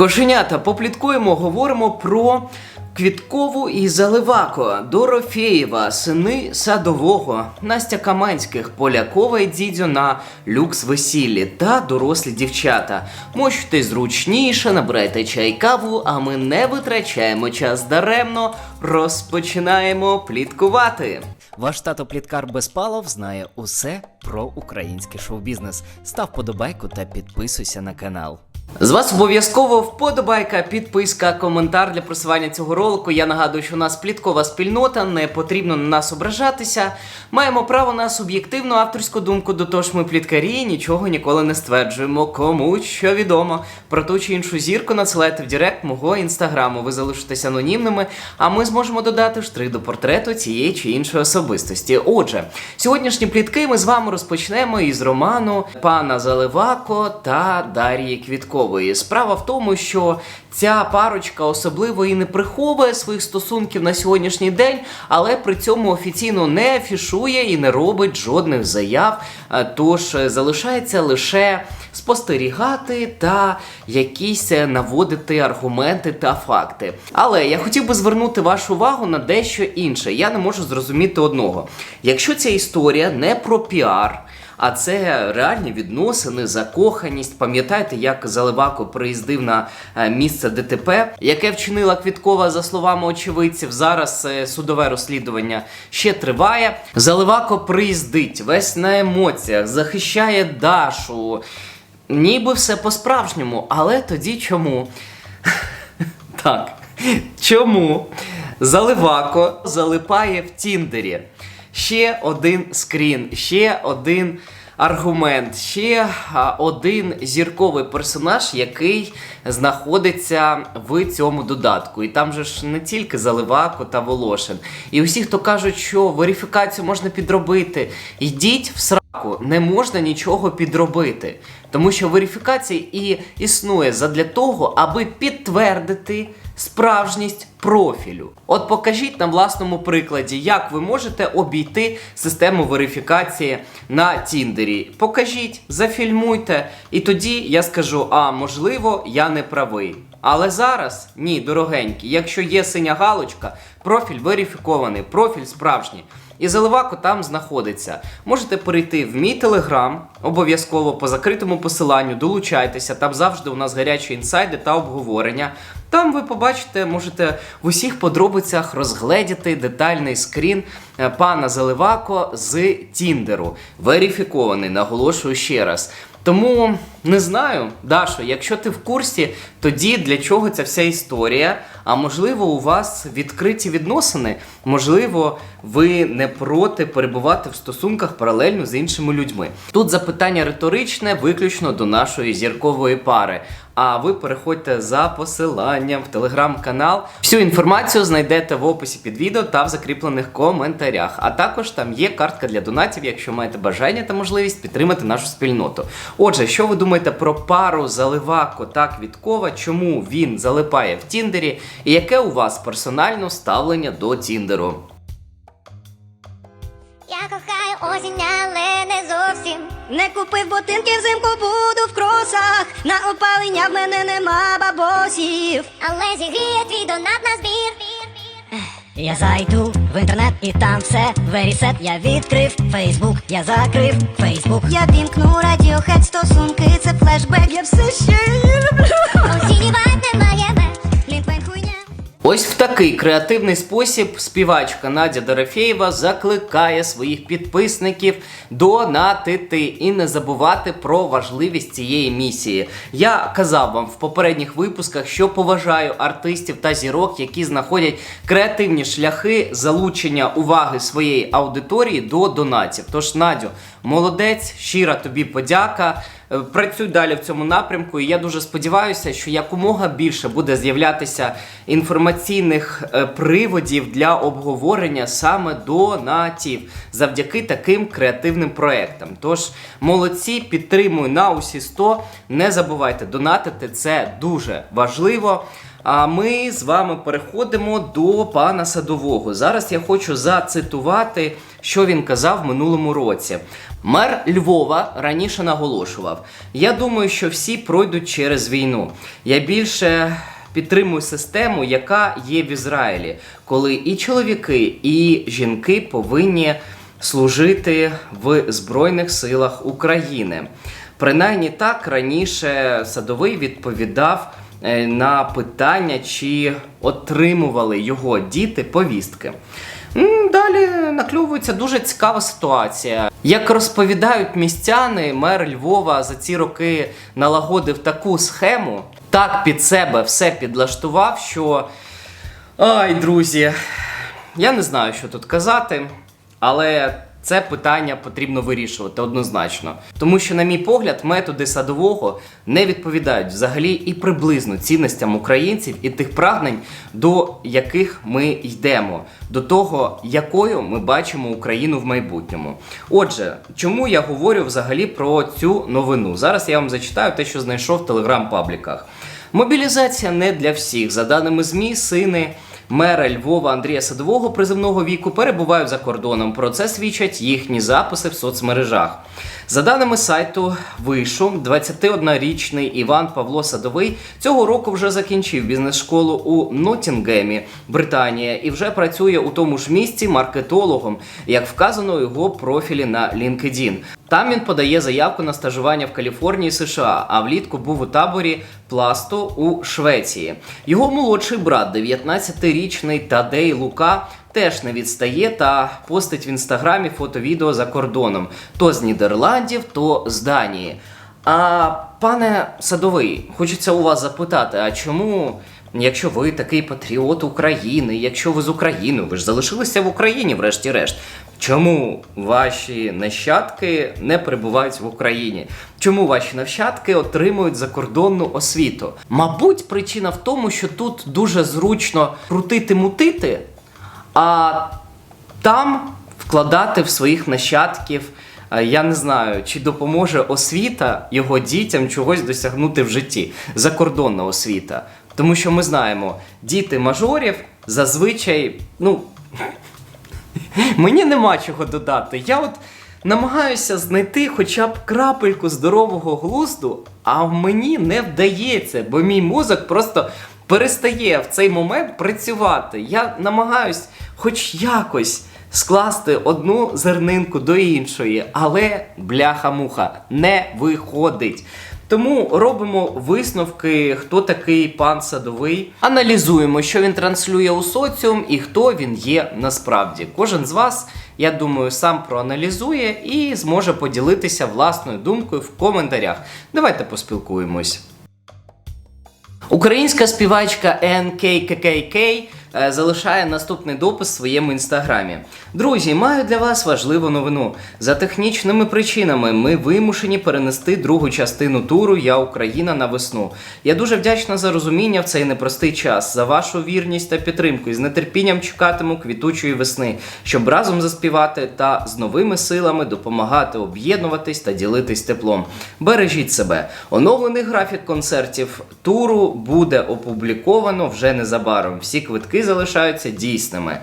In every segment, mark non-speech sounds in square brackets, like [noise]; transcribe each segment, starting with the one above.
Кошенята, попліткуємо, говоримо про Квіткову і Заливако, Дорофєєва, сини садового, Настя Каманських, Полякова і Дідьо на люкс весіллі та дорослі дівчата. Можете зручніше, набирайте чай каву, а ми не витрачаємо час даремно. Розпочинаємо пліткувати. Ваш тато Пліткар Безпалов знає усе про український шоу-бізнес. Став подобайку та підписуйся на канал. З вас обов'язково вподобайка, підписка, коментар для просування цього ролику. Я нагадую, що у нас пліткова спільнота, не потрібно на нас ображатися. Маємо право на суб'єктивну авторську думку, до того ж ми пліткарі, нічого ніколи не стверджуємо. Кому що відомо про ту чи іншу зірку надсилайте в Директ мого інстаграму. Ви залишитесь анонімними, а ми зможемо додати штрих до портрету цієї чи іншої особистості. Отже, сьогоднішні плітки ми з вами розпочнемо із роману пана Заливако та Дар'ї Квіткової. Справа в тому, що ця парочка особливо і не приховує своїх стосунків на сьогоднішній день, але при цьому офіційно не афішує і не робить жодних заяв. Е, Тож е, залишається лише спостерігати та якісь е, наводити аргументи та факти. Але я хотів би звернути вашу увагу на дещо інше. Я не можу зрозуміти одного. Якщо ця історія не про піар. А це реальні відносини, закоханість. Пам'ятаєте, як Заливако приїздив на е, місце ДТП, яке вчинила Квіткова за словами очевидців. Зараз е, судове розслідування ще триває. Заливако приїздить, весь на емоціях, захищає Дашу. Ніби все по-справжньому, але тоді чому? Так. Чому Заливако залипає в Тіндері? Ще один скрін, ще один аргумент, ще один зірковий персонаж, який знаходиться в цьому додатку. І там же ж не тільки Заливако та Волошин. І усі, хто кажуть, що верифікацію можна підробити, йдіть в сраку, не можна нічого підробити. Тому що верифікація і існує задля того, аби підтвердити справжність профілю. От покажіть на власному прикладі, як ви можете обійти систему верифікації на Тіндері. Покажіть, зафільмуйте, і тоді я скажу: а можливо, я не правий. Але зараз ні, дорогенькі, якщо є синя галочка, профіль верифікований, профіль справжній. І заливако там знаходиться. Можете перейти в мій телеграм, обов'язково по закритому посиланню, долучайтеся. Там завжди у нас гарячі інсайди та обговорення. Там ви побачите, можете в усіх подробицях розгледіти детальний скрін е, пана Заливако з Тіндеру. Верифікований, наголошую ще раз. Тому не знаю, Дашо, якщо ти в курсі, тоді для чого ця вся історія? А можливо, у вас відкриті відносини? Можливо, ви не проти перебувати в стосунках паралельно з іншими людьми. Тут запитання риторичне, виключно до нашої зіркової пари. А ви переходьте за посиланням в телеграм-канал. Всю інформацію знайдете в описі під відео та в закріплених коментарях. А також там є картка для донатів, якщо маєте бажання та можливість підтримати нашу спільноту. Отже, що ви думаєте про пару Заливако та Квіткова? Чому він залипає в Тіндері? Яке у вас персонально ставлення до Тіндеру? Я кохаю осінь, але не зовсім. Не купив ботинки взимку буду в кросах. На опалення в мене нема бабосів. Але зігріє твій донат на збір. Я зайду в інтернет і там все верісет. Я відкрив Фейсбук, я закрив Фейсбук. Я вімкну радіохед стосунки, це флешбек. Я все ще її люблю. Осінній вайб хуйня. Ось в такий креативний спосіб співачка Надя Дорофєєва закликає своїх підписників донатити і не забувати про важливість цієї місії. Я казав вам в попередніх випусках, що поважаю артистів та зірок, які знаходять креативні шляхи залучення уваги своєї аудиторії до донатів. Тож, Надю, молодець, щира тобі подяка. Е, Працюй далі в цьому напрямку, і я дуже сподіваюся, що якомога більше буде з'являтися інформаційних е, приводів для обговорення саме донатів завдяки таким креативним проектам. Тож молодці, підтримую на усі 100. Не забувайте донатити, це дуже важливо. А ми з вами переходимо до пана садового. Зараз я хочу зацитувати, що він казав в минулому році. Мер Львова раніше наголошував: я думаю, що всі пройдуть через війну. Я більше підтримую систему, яка є в Ізраїлі, коли і чоловіки, і жінки повинні служити в Збройних силах України. Принаймні так раніше садовий відповідав на питання, чи отримували його діти повістки. Далі накльовується дуже цікава ситуація. Як розповідають містяни, мер Львова за ці роки налагодив таку схему, так під себе все підлаштував, що. Ай, друзі, я не знаю, що тут казати, але це питання потрібно вирішувати однозначно. Тому що, на мій погляд, методи садового не відповідають взагалі і приблизно цінностям українців і тих прагнень, до яких ми йдемо, до того, якою ми бачимо Україну в майбутньому. Отже, чому я говорю взагалі про цю новину? Зараз я вам зачитаю те, що знайшов в телеграм-пабліках. Мобілізація не для всіх. За даними ЗМІ, сини мера Львова Андрія Садового призивного віку перебувають за кордоном. Про це свідчать їхні записи в соцмережах. За даними сайту Вишу, 21-річний Іван Павло Садовий цього року вже закінчив бізнес-школу у Ноттінгемі, Британія, і вже працює у тому ж місці маркетологом, як вказано у його профілі на LinkedIn. Там він подає заявку на стажування в Каліфорнії, США, а влітку був у таборі Пласто у Швеції. Його молодший брат, 19-річний Тадей Лука, теж не відстає та постить в інстаграмі фото-відео за кордоном, то з Нідерландів, то з Данії. А пане садовий, хочеться у вас запитати, а чому, якщо ви такий патріот України, якщо ви з України, ви ж залишилися в Україні, врешті-решт. Чому ваші нащадки не перебувають в Україні? Чому ваші нащадки отримують закордонну освіту? Мабуть, причина в тому, що тут дуже зручно крутити-мутити, а там вкладати в своїх нащадків. е, Я не знаю, чи допоможе освіта його дітям чогось досягнути в житті, закордонна освіта. Тому що ми знаємо, діти мажорів зазвичай, ну, [laughs] мені нема чого додати. Я от намагаюся знайти хоча б крапельку здорового глузду, а мені не вдається, бо мій мозок просто перестає в цей момент працювати. Я намагаюсь хоч якось скласти одну зернинку до іншої, але бляха-муха не виходить. Тому робимо висновки, хто такий пан садовий. Аналізуємо, що він транслює у соціум і хто він є насправді. Кожен з вас, я думаю, сам проаналізує і зможе поділитися власною думкою в коментарях. Давайте поспілкуємось. Українська співачка NKKKK залишає наступний допис в своєму інстаграмі. Друзі, маю для вас важливу новину. За технічними причинами ми вимушені перенести другу частину туру Я Україна на весну. Я дуже вдячна за розуміння в цей непростий час, за вашу вірність та підтримку. І з нетерпінням чекатиму квітучої весни, щоб разом заспівати та з новими силами допомагати об'єднуватись та ділитись теплом. Бережіть себе. Оновлений графік концертів туру буде опубліковано вже незабаром. Всі квитки залишаються дійсними.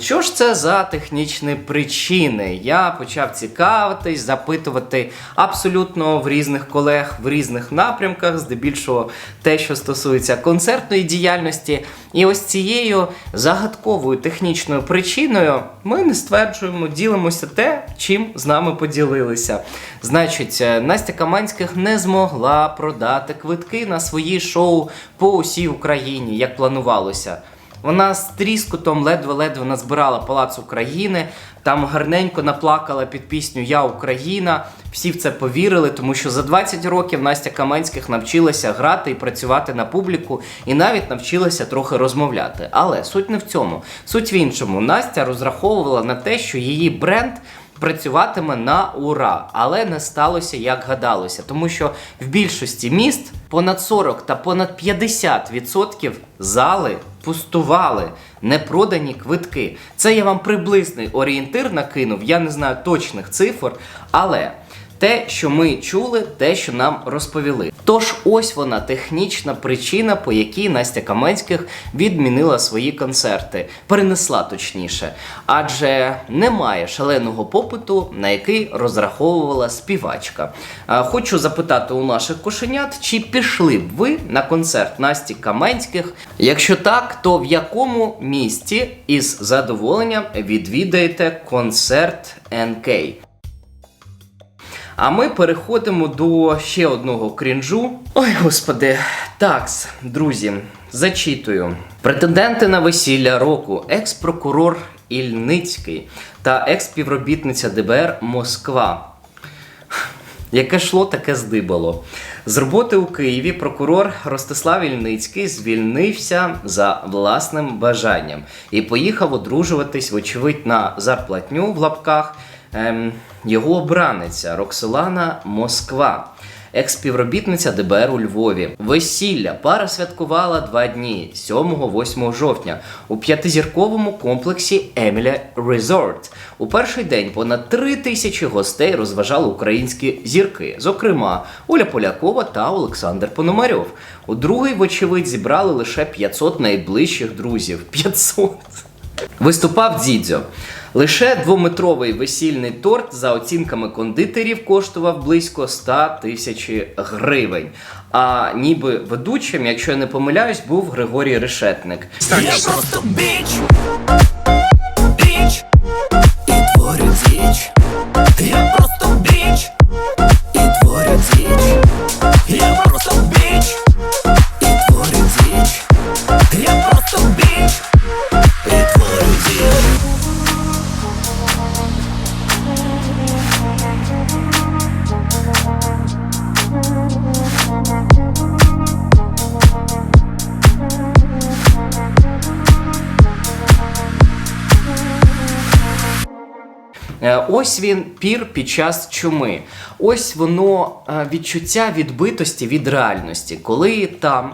Що ж це за технічні причини? Я почав цікавитись, запитувати абсолютно в різних колег в різних напрямках, здебільшого те, що стосується концертної діяльності. І ось цією загадковою технічною причиною ми не стверджуємо, ділимося те, чим з нами поділилися. Значить, е, Настя Каманських не змогла продати квитки на свої шоу по усій Україні, як планувалося. Вона з тріскотом ледве-ледве назбирала Палац України, там гарненько наплакала під пісню Я Україна. Всі в це повірили, тому що за 20 років Настя Каменських навчилася грати і працювати на публіку, і навіть навчилася трохи розмовляти. Але суть не в цьому. Суть в іншому. Настя розраховувала на те, що її бренд працюватиме на ура, але не сталося як гадалося, тому що в більшості міст понад 40 та понад 50% зали пустували, непродані квитки. Це я вам приблизний орієнтир накинув, я не знаю точних цифр, але те, що ми чули, те, що нам розповіли. Тож ось вона технічна причина, по якій Настя Каменських відмінила свої концерти, перенесла точніше, адже немає шаленого попиту, на який розраховувала співачка. Хочу запитати у наших кошенят, чи пішли б ви на концерт Насті Каменських? Якщо так, то в якому місті із задоволенням відвідаєте концерт НК? А ми переходимо до ще одного крінжу. Ой, господи. Такс, друзі, зачитую. Претенденти на весілля року, екс-прокурор Ільницький та екс-співробітниця ДБР Москва. Яке шло, таке здибало. З роботи у Києві прокурор Ростислав Ільницький звільнився за власним бажанням і поїхав одружуватись, вочевидь, на зарплатню в лапках ем, його обраниця Роксолана Москва. Екс-співробітниця ДБР у Львові. Весілля пара святкувала два дні 7-8 жовтня у п'ятизірковому комплексі Еміля Resort. У перший день понад три тисячі гостей розважали українські зірки, зокрема Оля Полякова та Олександр Пономарьов. У другий, вочевидь, зібрали лише 500 найближчих друзів. 500! Виступав Дідзьо. Лише двометровий весільний торт за оцінками кондитерів коштував близько 100 тисяч гривень. А ніби ведучим, якщо я не помиляюсь, був Григорій Решетник. Я просто біч, біч і творю діч. Я просто Ось він пір під час чуми. Ось воно е, відчуття відбитості від реальності, коли там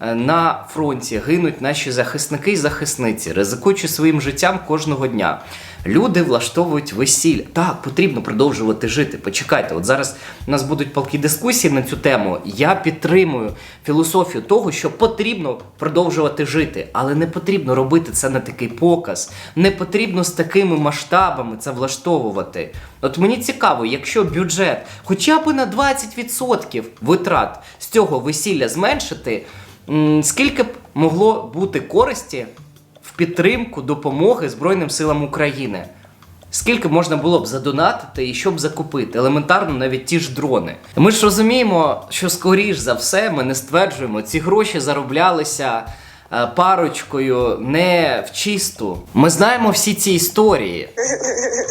на фронті гинуть наші захисники і захисниці, ризикуючи своїм життям кожного дня. Люди влаштовують весілля. Так, потрібно продовжувати жити. Почекайте, от зараз у нас будуть палкі дискусії на цю тему. Я підтримую філософію того, що потрібно продовжувати жити, але не потрібно робити це на такий показ. Не потрібно з такими масштабами це влаштовувати. От мені цікаво, якщо бюджет хоча б на 20% витрат з цього весілля зменшити, скільки б могло бути користі в підтримку допомоги Збройним силам України. Скільки можна було б задонатити і що б закупити? Елементарно, навіть ті ж дрони. Ми ж розуміємо, що скоріш за все ми не стверджуємо, ці гроші зароблялися е, парочкою не в чисту. Ми знаємо всі ці історії.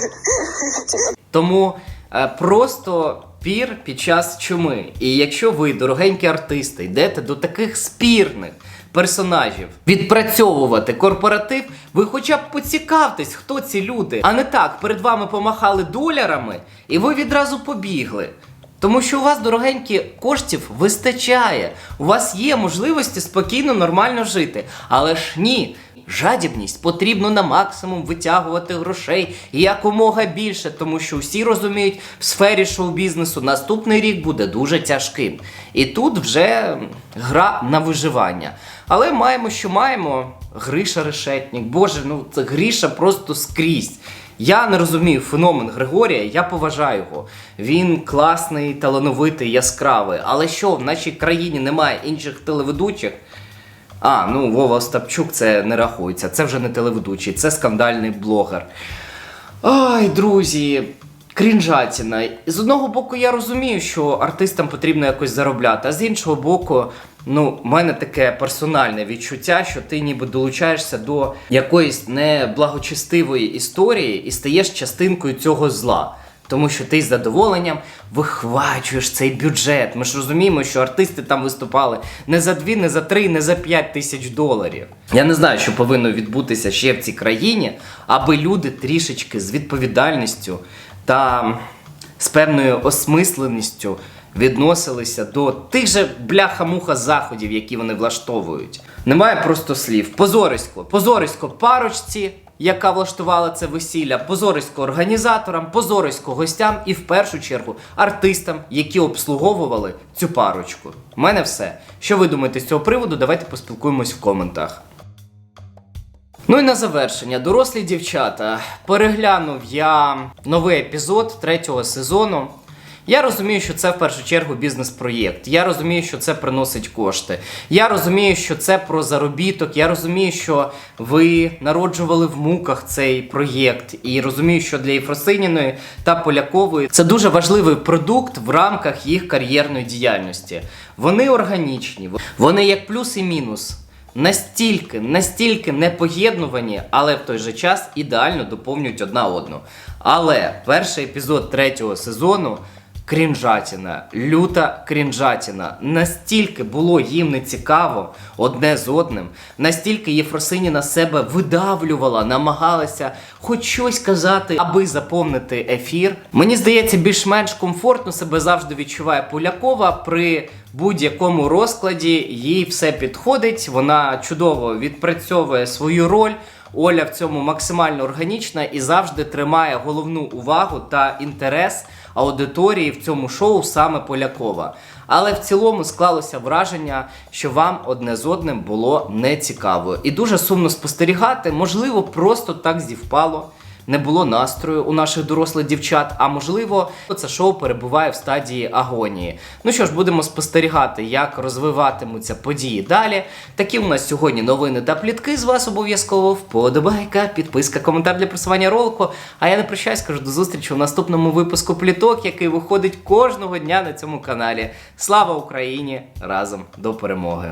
[laughs] Тому е, просто пір під час чуми. І якщо ви, дорогенькі артисти, йдете до таких спірних персонажів відпрацьовувати корпоратив, ви хоча б поцікавтесь, хто ці люди, а не так перед вами помахали долярами, і ви відразу побігли. Тому що у вас, дорогенькі, коштів вистачає. У вас є можливості спокійно, нормально жити. Але ж ні. Жадібність потрібно на максимум витягувати грошей і якомога більше, тому що всі розуміють, в сфері шоу-бізнесу наступний рік буде дуже тяжким. І тут вже гра на виживання. Але маємо, що маємо. Гриша Решетнік. Боже, ну це Гріша просто скрізь. Я не розумію феномен Григорія, я поважаю його. Він класний, талановитий, яскравий. Але що, в нашій країні немає інших телеведучих? А, ну Вова Остапчук це не рахується. Це вже не телеведучий, це скандальний блогер. Ай, друзі, крінжатіна. З одного боку, я розумію, що артистам потрібно якось заробляти, а з іншого боку, ну, в мене таке персональне відчуття, що ти ніби долучаєшся до якоїсь неблагочестивої історії і стаєш частинкою цього зла. Тому що ти з задоволенням вихвачуєш цей бюджет. Ми ж розуміємо, що артисти там виступали не за дві, не за три, не за п'ять тисяч доларів. Я не знаю, що повинно відбутися ще в цій країні, аби люди трішечки з відповідальністю та з певною осмисленістю відносилися до тих же бляха-муха заходів, які вони влаштовують. Немає просто слів. Позорисько, позорисько парочці, яка влаштувала це весілля, позорисько організаторам, позорисько гостям і в першу чергу артистам, які обслуговували цю парочку. У мене все. Що ви думаєте з цього приводу? Давайте поспілкуємось в коментах. Ну і на завершення, дорослі дівчата. Переглянув я новий епізод третього сезону. Я розумію, що це в першу чергу бізнес-проєкт. Я розумію, що це приносить кошти. Я розумію, що це про заробіток. Я розумію, що ви народжували в муках цей проєкт. І розумію, що для Єфросиніної та Полякової це дуже важливий продукт в рамках їх кар'єрної діяльності. Вони органічні, вони як плюс і мінус настільки, настільки непоєднувані, але в той же час ідеально доповнюють одна одну. Але перший епізод третього сезону. Крінжатіна, люта крінжатіна. Настільки було їм не цікаво одне з одним, настільки Єфросиніна себе видавлювала, намагалася хоч щось казати, аби заповнити ефір. Мені здається, більш-менш комфортно себе завжди відчуває Полякова при будь-якому розкладі. Їй все підходить, вона чудово відпрацьовує свою роль. Оля в цьому максимально органічна і завжди тримає головну увагу та інтерес аудиторії в цьому шоу саме Полякова. Але в цілому склалося враження, що вам одне з одним було не цікаво. І дуже сумно спостерігати, можливо, просто так зівпало. Не було настрою у наших дорослих дівчат, а можливо, це шоу перебуває в стадії агонії. Ну що ж, будемо спостерігати, як розвиватимуться події далі. Такі у нас сьогодні новини та плітки. З вас обов'язково вподобайка, підписка, коментар для просування ролику. А я не прощаюсь, кажу до зустрічі у наступному випуску пліток, який виходить кожного дня на цьому каналі. Слава Україні! Разом до перемоги!